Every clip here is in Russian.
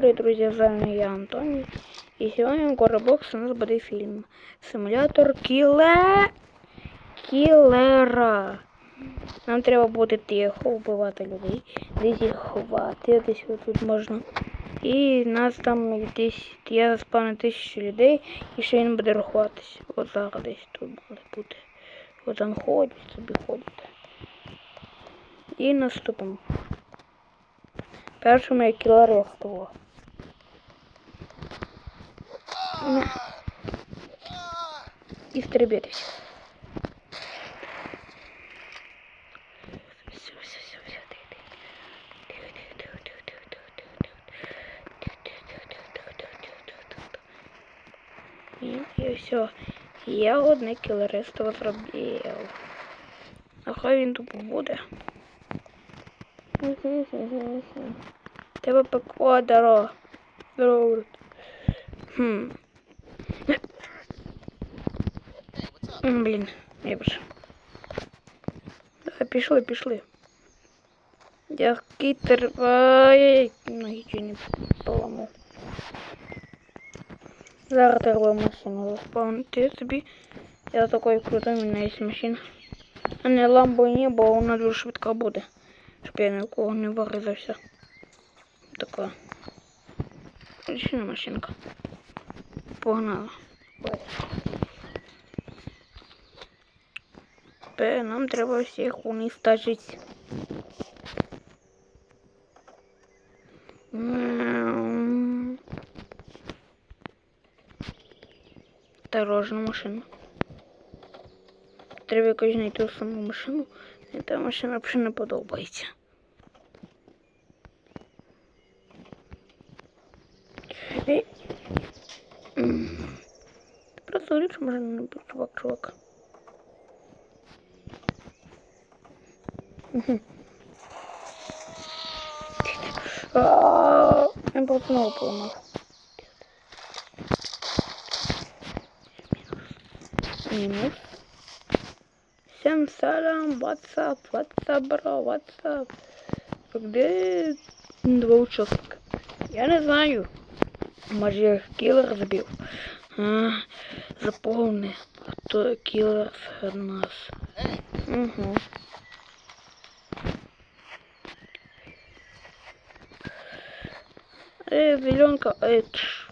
привет, друзья, с вами я, Антоний. И сегодня в Горобокс у нас будет фильм. Симулятор кіле... кілера. Нам треба буде тихо вбивати людей. Десь їх ховати, десь тут можна. І нас там десь, я заспавню тисячу людей, і ще він буде рахуватись. От зараз десь тут буде бути. От там собі ходять. І наступимо. Першим я кілерестого. І тихо, тихо, тихо. І, і все. Я одне кілерестово зробив. А хай він тут буде. Тебе пекло дорога. Здорово. Хм. Блін, я більше. Давай, пішли, пішли. Я кітер... Ай, ноги чого не поламав. Зараз треба машину заспавнити собі. Я такой крутой, у мене є машина. А не ламбо бо вона дуже швидко буде. Щоб я ні в кого не вирізався. Така. Отлична машинка. Погнала. Ой. Тепер нам треба всіх уничтожити. Мяу. Дорожна машина. Треба якось знайти ту саму машину. І та машина взагалі не подобається. І... М. Просто говорить, що може не бути чувак, чувак. Я просто знову поламав. Мінус. Всем салам, WhatsApp, WhatsApp, бро, WhatsApp. Где два участка? Я не знаю. Може я кілер збив. А, заповни, хто кілер серед нас. Угу. Ей, зеленка, ей, тш.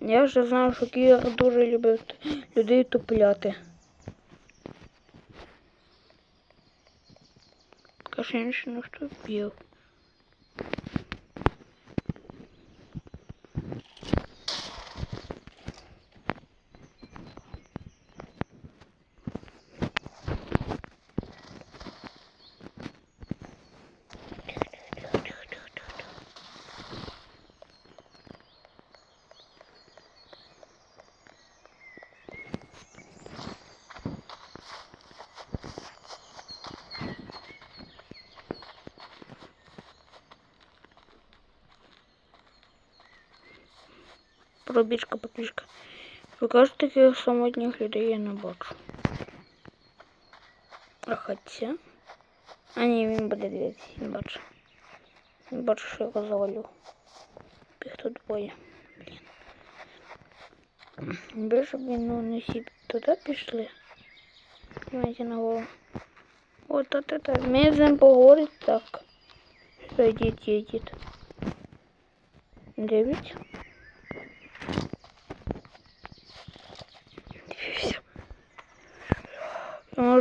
Я вже знаю, що кілер дуже любить людей тупляти. Женщину, что бил. Пробіжка, пробіжка. Ви кажете, таких самотніх людей я не бачу. А хоча... А ні, він буде дивитися, не бачу. Не бачу, що його завалю. Їх тут двоє. Блін. Більше б він ну, не всі туди пішли. Знаєте, на голову. Вот от это. Мне з ним поговорить так. Що йдіть, їдіть. Дев'ять.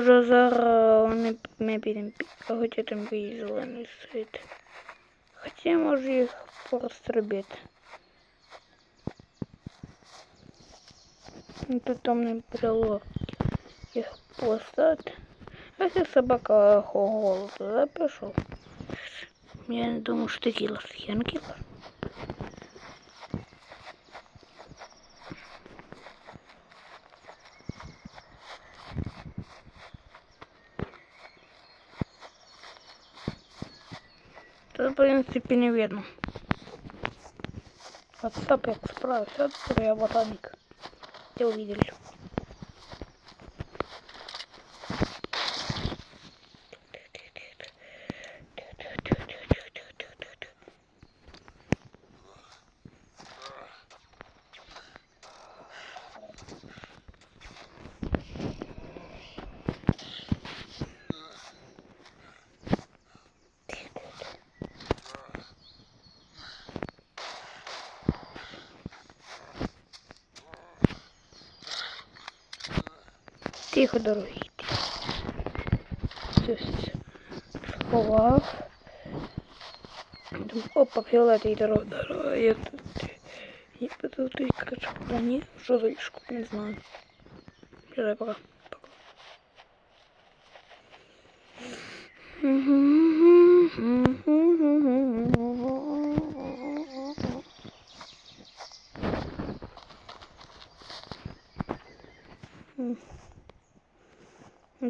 Може зараз вони ми підемо хоча там бій зелений світ. Хоча може їх просто робити. Ну, Тут там не брело їх поставити. А якщо собака голоду запишу. Я не думаю, що ти кілер. Я не кілер. Тут, в принципе, не видно. WhatsApp як справився, от я ботаник. Где увидели? Тихо, дорогий. Сховав. Опа, фіолетовий дорога, дорога. Я тут. Я тут, короче, ні, не, за лишку, не знаю. Все, пока.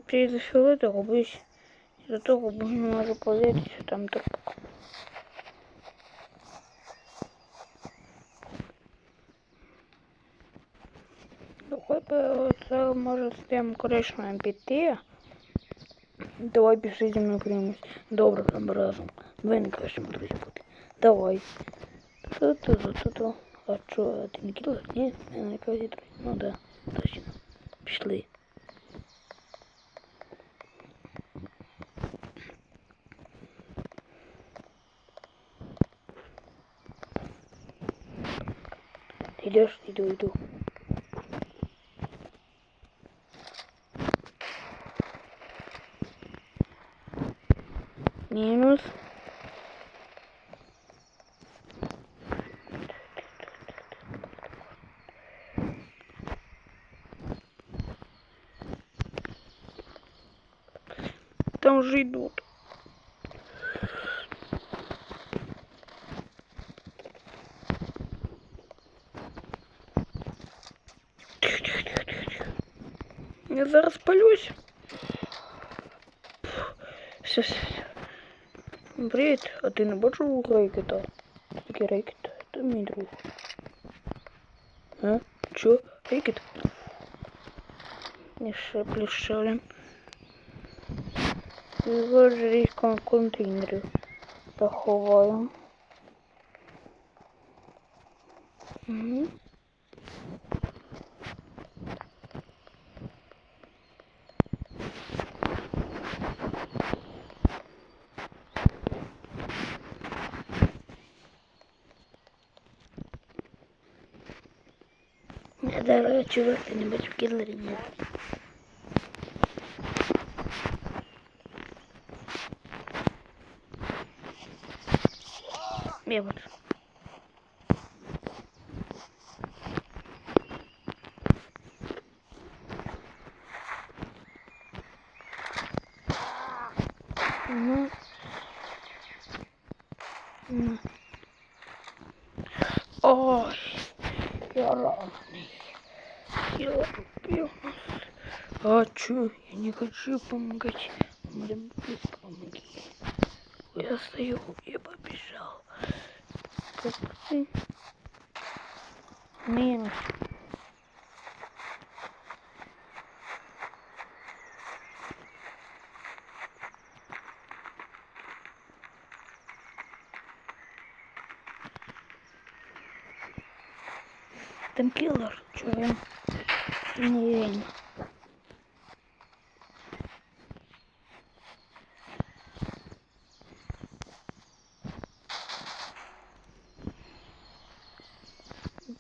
Фіолетового, боюсь, до того, бо не можу подивитися там трупок. Ну, хоч би це може з тим коричневим піти. Давай пішли зі мною приймось. Добре, там разом. Ви не кращим друзі. Давай. Ту-ту-ту-ту-ту. А чо, ти не кілер? Ні, не на кращі друзі. Ну да, точно. Пішли. Идешь? Иду, иду. Минус. Там уже идут. Я зараз палюсь. Все, все, все. Привіт, а ти не бачив рейкета? Такий рейкет, це мій друг. А? Чо? Рейкет? Не ще плющали. Його ж різко контейнерів заховаю. Угу. Я даже чувак, ты не бачу киллери нет. Я вот. Ну. Ну. Ой, я раненый. Я убил. А чё? Я не хочу помогать. Блин, помоги. Я стою, я побежал. Как ты? Минус. Там киллер, чё я? Не верю.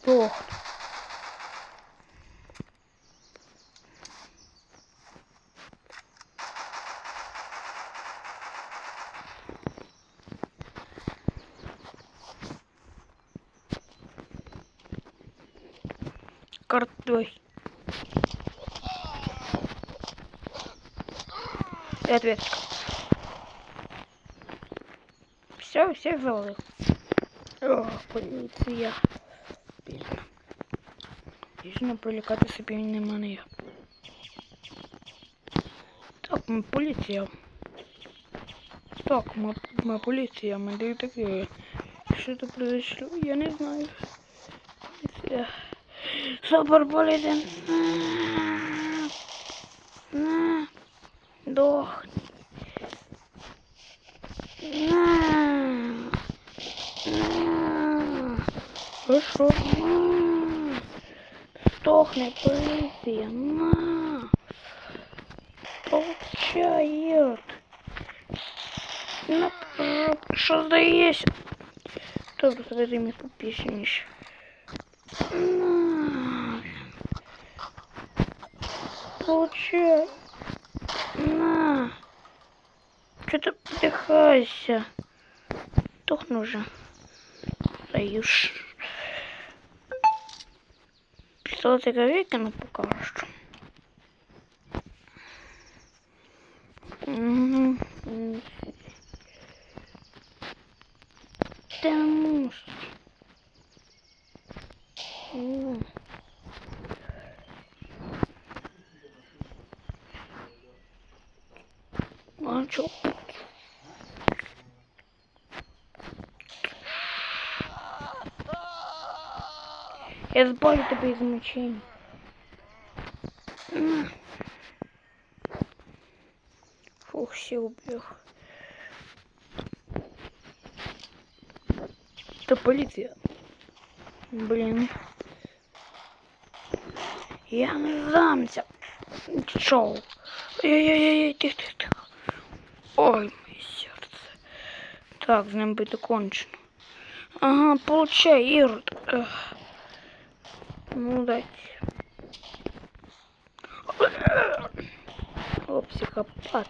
Бог Картой. И ответочка. Все, всех завалил. О, полиция. Пізно. Пізно пролікати собі нема не я. Так, ми поліція. Так, ми, ми поліція, ми детективи. Що тут произошло, я не знаю. Поліція. Супер поліція. На. Дохни. На. На. Хорошо. На. Сдохни, полиция. На. Получает. На. Что здається? Добре, заведи мені попісніше. На. Получай. На. Что ты вдыхайся? Тухну уже. Даюш. Пистолет я викину пока что. Мгм. Ты муж. А чё? Я збавлю тебе із. На. Фух, все убег. Это полиция. Блин. Я не здамся. Шоу. Ой-ой-ой, тихо, тихо, тихо. Ой, моє серце. Так, з ним буде кончено. Ага, получай, Ірод. Ну, дайте. О, психопат.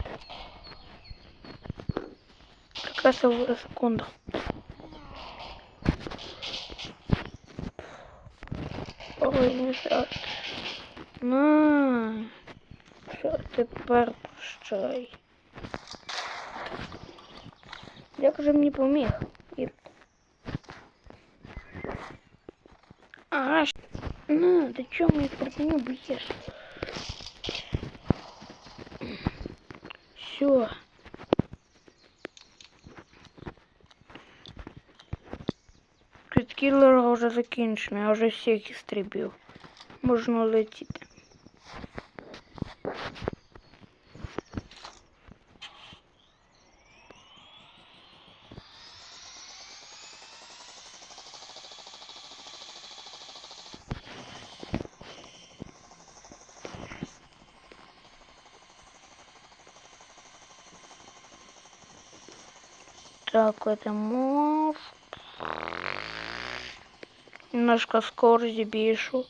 Какая секунда. Ой, не так. На. Що тепер прощай? Як же мені поміг? Ір. Ага. щ- На, ти чого мені спортивно б'єш? Все. Від кілера вже закінчено, я вже всіх істребив. Можна летіти. Так, это мов. Немножко скорость більшу.